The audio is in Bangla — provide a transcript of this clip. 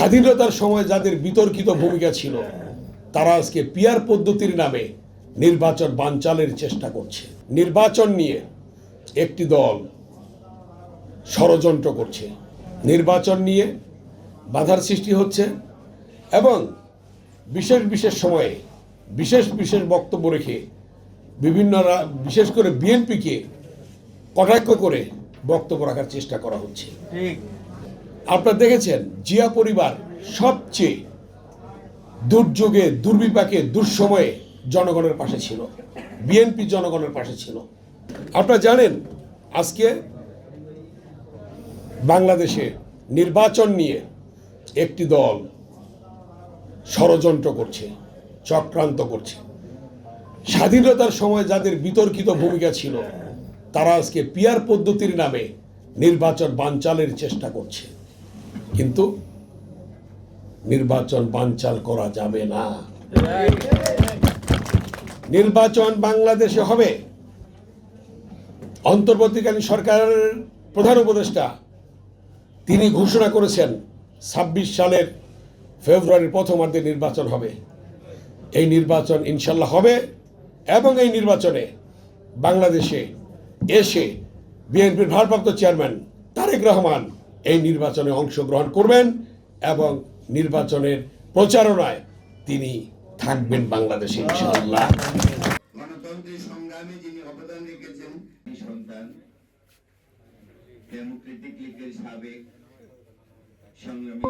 স্বাধীনতার সময় যাদের বিতর্কিত ভূমিকা ছিল, তারা আজকে পিয়ার পদ্ধতির নামে নির্বাচন বানচালের চেষ্টা করছে। নির্বাচন নিয়ে একটি দল ষড়যন্ত্র করছে। নির্বাচন নিয়ে বাধার সৃষ্টি হচ্ছে এবং বিশেষ বিশেষ সময়ে বিশেষ বিশেষ বক্তব্য রেখে বিভিন্ন বিশেষ করে বিএনপিকে কটাক্ষ করে বক্তব্য রাখার চেষ্টা করা হচ্ছে। আপনারা দেখেছেন জিয়া পরিবার সবচেয়ে দুর্যোগে, দুর্বিপাকে, দুঃসময়ে জনগণের পাশে ছিল। বিএনপি জনগণের পাশে ছিল। আপনারা জানেন, আজকে বাংলাদেশে নির্বাচন নিয়ে একটি দল ষড়যন্ত্র করছে, চক্রান্ত করছে। স্বাধীনতার সময় যাদের বিতর্কিত ভূমিকা ছিল, তারা আজকে পিয়ার পদ্ধতির নামে নির্বাচন বানচালের চেষ্টা করছে। কিন্তু নির্বাচন বানচাল করা যাবে না। নির্বাচন বাংলাদেশে হবে। অন্তর্বর্তীকালীন সরকারের প্রধান উপদেষ্টা, তিনি ঘোষণা করেছেন, ছাব্বিশ সালের ফেব্রুয়ারির প্রথমার্ধে নির্বাচন হবে। এই নির্বাচন ইনশাল্লাহ হবে এবং এই নির্বাচনে বাংলাদেশে এসে বিএনপির ভারপ্রাপ্ত চেয়ারম্যান তারেক রহমান এই নির্বাচনে অংশগ্রহণ করবেন এবং নির্বাচনের প্রচারণায় তিনি থাকবেন বাংলাদেশে, ইনশাআল্লাহ। গণতন্ত্রের সংগ্রামে যিনি অবদান রেখেছেন সন্তান। ডেমোক্রেটিক লীগের সাবেক সংগ্রামী